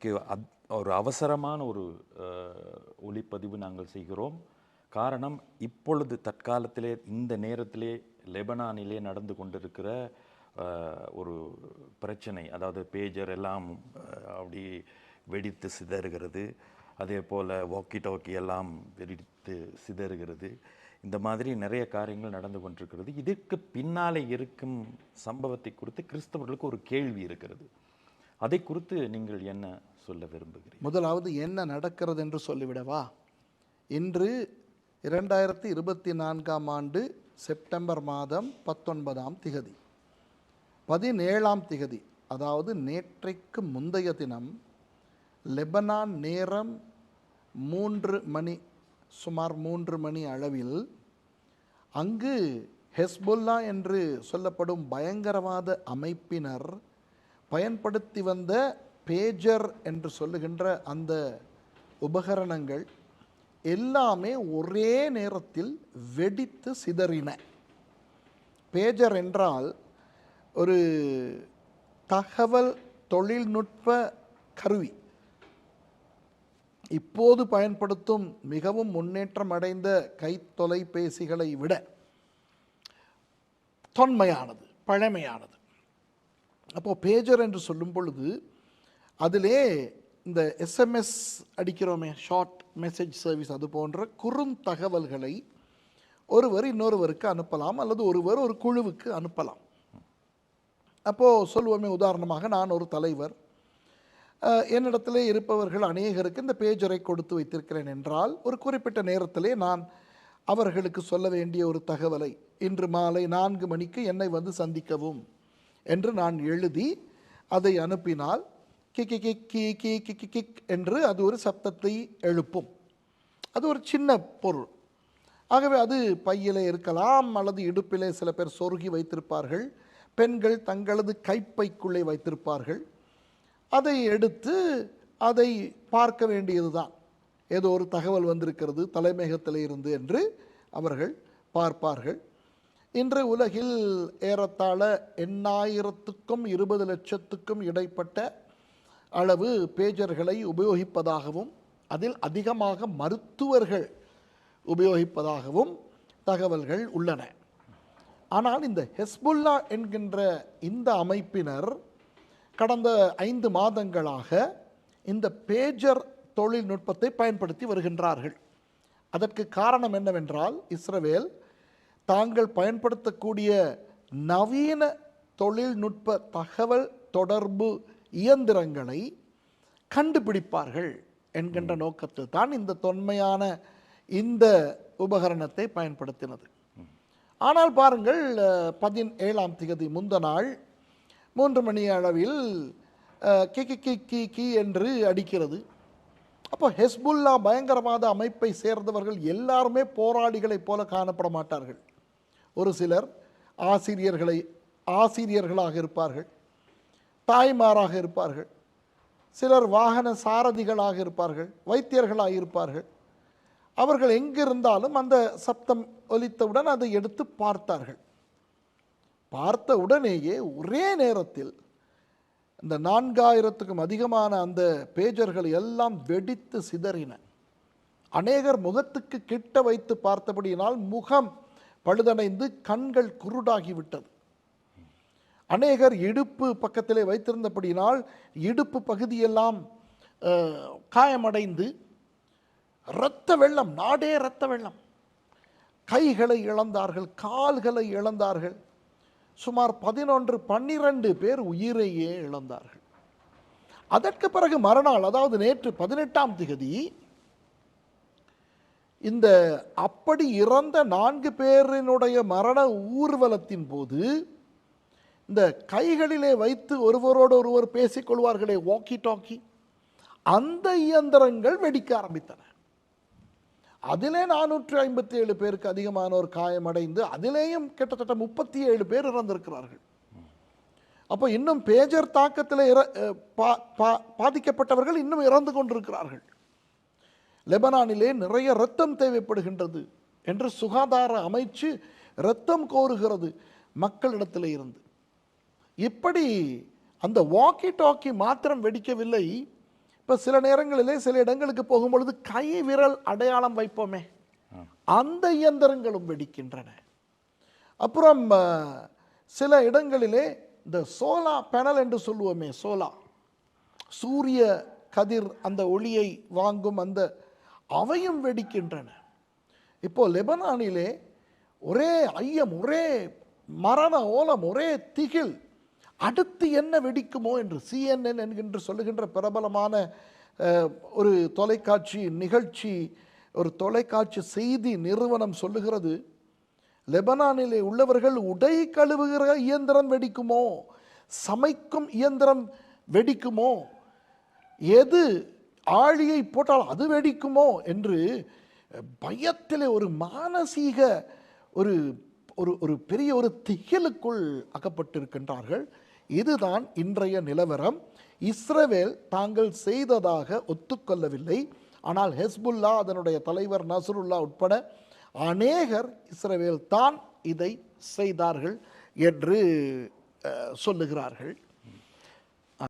இன்றைக்கு அத் ஒரு அவசரமான ஒரு ஒளிப்பதிவு நாங்கள் செய்கிறோம். காரணம் இப்பொழுது தற்காலத்திலே இந்த நேரத்திலே லெபனானிலே நடந்து கொண்டிருக்கிற ஒரு பிரச்சனை அதாவது பேஜர் எல்லாம் அப்படி வெடித்து சிதறுகிறது. அதே போல் வாக்கி டாக்கி எல்லாம் வெடித்து சிதறுகிறது. இந்த மாதிரி நிறைய காரியங்கள் நடந்து கொண்டிருக்கிறது. இதற்கு பின்னாலே இருக்கும் சம்பவத்தை குறித்து கிறிஸ்தவர்களுக்கு ஒரு கேள்வி இருக்கிறது. அதை குறித்து நீங்கள் என்ன சொல்ல விரும்புகிறீர்கள்? முதலாவது என்ன நடக்கிறது என்று சொல்லிவிடவா? இன்று இரண்டாயிரத்தி இருபத்தி நான்காம் ஆண்டு செப்டம்பர் மாதம் பத்தொன்பதாம் திகதி. பதினேழாம் திகதி அதாவது நேற்றைக்கு முந்தைய தினம் லெபனான் நேரம் மூன்று மணி சுமார் மூன்று மணி அளவில் அங்கு ஹெஸ்புல்லா என்று சொல்லப்படும் பயங்கரவாத அமைப்பினர் பயன்படுத்தி வந்த பேஜர் என்று சொல்லுகின்ற அந்த உபகரணங்கள் எல்லாமே ஒரே நேரத்தில் வெடித்து சிதறின. பேஜர் என்றால் ஒரு தகவல் தொழில்நுட்ப கருவி. இப்போது பயன்படுத்தும் மிகவும் முன்னேற்றம் அடைந்த கை தொலைபேசிகளை விட தொன்மையானது பழமையானது. அப்போது பேஜர் என்று சொல்லும் பொழுது அதிலே இந்த எஸ்எம்எஸ் அடிக்கிறோமே ஷார்ட் மெசேஜ் சர்வீஸ் அது போன்ற குறுந்தகவல்களை ஒருவர் இன்னொருவருக்கு அனுப்பலாம் அல்லது ஒருவர் ஒரு குழுவுக்கு அனுப்பலாம். அப்போது சொல்லுவோமே உதாரணமாக நான் ஒரு தலைவர். அஹ், என்னிடத்திலே இருப்பவர்கள் அநேகருக்கு இந்த பேஜரை கொடுத்து வைத்திருக்கிறேன் என்றால் ஒரு குறிப்பிட்ட நேரத்திலே நான் அவர்களுக்கு சொல்ல வேண்டிய ஒரு தகவலை இன்று மாலை நான்கு மணிக்கு என்னை வந்து சந்திக்கவும். என்று நான் எழுதி அதை அனுப்பினால் கிக் கிக் கிக் கி கி கிக் கிக் என்று அது ஒரு சப்தத்தை எழுப்பும். அது ஒரு சின்ன பொருள். ஆகவே அது பையிலே இருக்கலாம் அல்லது இடுப்பிலே சில பேர் சொருகி வைத்திருப்பார்கள் பெண்கள் தங்களது கைப்பைக்குள்ளே வைத்திருப்பார்கள். அதை எடுத்து அதை பார்க்க வேண்டியதுதான். ஏதோ ஒரு தகவல் வந்திருக்கிறது தலைமையகத்தில் இருந்து என்று அவர்கள் பார்ப்பார்கள். இன்று உலகில் ஏறத்தாழ எண்ணாயிரத்துக்கும் இருபது லட்சத்துக்கும் இடைப்பட்ட அளவு பேஜர்களை உபயோகிப்பதாகவும் அதில் அதிகமாக மருத்துவர்கள் உபயோகிப்பதாகவும் தகவல்கள் உள்ளன. ஆனால் இந்த ஹெஸ்புல்லா என்கின்ற இந்த அமைப்பினர் கடந்த ஐந்து மாதங்களாக இந்த பேஜர் தொழில்நுட்பத்தை பயன்படுத்தி வருகின்றார்கள். அதற்கு காரணம் என்னவென்றால் இஸ்ரவேல் தாங்கள் பயன்படுத்தக்கூடிய நவீன தொழில்நுட்ப தகவல் தொடர்பு இயந்திரங்களை கண்டுபிடிப்பார்கள் என்கின்ற நோக்கத்தில் தான் இந்த தொன்மையான இந்த உபகரணத்தை பயன்படுத்தினது. ஆனால் பாருங்கள் பதினேழாம் திகதி முந்த நாள் மூன்று மணி அளவில் கி கி கி கி கி என்று அடிக்கிறது. அப்போ ஹெஸ்புல்லா பயங்கரவாத அமைப்பை சேர்ந்தவர்கள் எல்லாருமே போராளிகளைப் போல காணப்பட மாட்டார்கள். ஒரு சிலர் ஆசிரியர்களை ஆசிரியர்களாக இருப்பார்கள் தாய்மாராக இருப்பார்கள் சிலர் வாகன சாரதிகளாக இருப்பார்கள் வைத்தியர்களாக இருப்பார்கள். அவர்கள் எங்கிருந்தாலும் அந்த சப்தம் ஒலித்தவுடன் அதை எடுத்து பார்த்தார்கள். பார்த்த உடனேயே ஒரே நேரத்தில் இந்த நான்காயிரத்துக்கும் அதிகமான அந்த பேஜர்கள் எல்லாம் வெடித்து சிதறின. அநேகர் முகத்துக்கு கிட்ட வைத்து பார்த்தபடியினால் முகம் பழுதடைந்து கண்கள் குருடாகிவிட்டது. அநேகர் இடுப்பு பக்கத்திலே வைத்திருந்தபடியினால் இடுப்பு பகுதியெல்லாம் காயமடைந்து இரத்த வெள்ளம் நாடே இரத்த வெள்ளம். கைகளை இழந்தார்கள் கால்களை இழந்தார்கள். சுமார் பதினொன்று பன்னிரண்டு பேர் உயிரையே இழந்தார்கள். அதற்கு பிறகு மறுநாள் அதாவது நேற்று பதினெட்டாம் திகதி இந்த அப்படி இறந்த நான்கு பேரினுடைய மரண ஊர்வலத்தின் போது இந்த கைகளிலே வைத்து ஒருவரோடு ஒருவர் பேசிக்கொள்வார்களே வாக்கி டாக்கி அந்த இயந்திரங்கள் வெடிக்க ஆரம்பித்தன. அதிலே நானூற்றி ஐம்பத்தி ஏழு பேருக்கு அதிகமானோர் காயமடைந்து அதிலேயும் கிட்டத்தட்ட முப்பத்தி ஏழு பேர் இறந்திருக்கிறார்கள். அப்போ இன்னும் பேஜர் தாக்கத்தில் இற பா- பா- பாதிக்கப்பட்டவர்கள் இன்னும் இறந்து கொண்டிருக்கிறார்கள். லெபனானிலே நிறைய இரத்தம் தேவைப்படுகின்றது என்று சுகாதார அமைச்சு இரத்தம் கோருகிறது மக்களிடத்தில் இருந்து. இப்படி அந்த வாக்கி டாக்கி மாத்திரம் வெடிக்கவில்லை. இப்போ சில நேரங்களிலே சில இடங்களுக்கு போகும்பொழுது கை விரல் அடையாளம் வைப்போமே. அந்த இயந்திரங்களும் வெடிக்கின்றன. அப்புறம் சில இடங்களிலே இந்த சோலா பேனல் என்று சொல்லுவோமே சோலா. சூரிய கதிர் அந்த ஒளியை வாங்கும் அந்த அவையும் வெடிக்கின்றன. இப்போ லெபனானிலே ஒரே ஐயம் ஒரே மரண ஓலம் ஒரே திகில் அடுத்து என்ன வெடிக்குமோ என்று சிஎன்என் என்கின்ற சொல்லுகின்ற பிரபலமான ஒரு தொலைக்காட்சி நிகழ்ச்சி ஒரு தொலைக்காட்சி செய்தி நிறுவனம் சொல்லுகிறது லெபனானிலே உள்ளவர்கள் உடை கழுவுகிற இயந்திரம் வெடிக்குமோ? சமைக்கும் இயந்திரம் வெடிக்குமோ? எது ஆழியை போட்டால் அது வெடிக்குமோ என்று பயத்தில் ஒரு மானசீக ஒரு ஒரு ஒரு பெரிய ஒரு திகிலுக்குள் அகப்பட்டிருக்கின்றார்கள். இதுதான் இன்றைய நிலவரம். இஸ்ரவேல் தாங்கள் செய்ததாக ஒத்துக்கொள்ளவில்லை. ஆனால் ஹெஸ்புல்லா அதனுடைய தலைவர் நசருல்லா உட்பட அநேகர் இஸ்ரவேல் தான் இதை செய்தார்கள் என்று சொல்லுகிறார்கள்.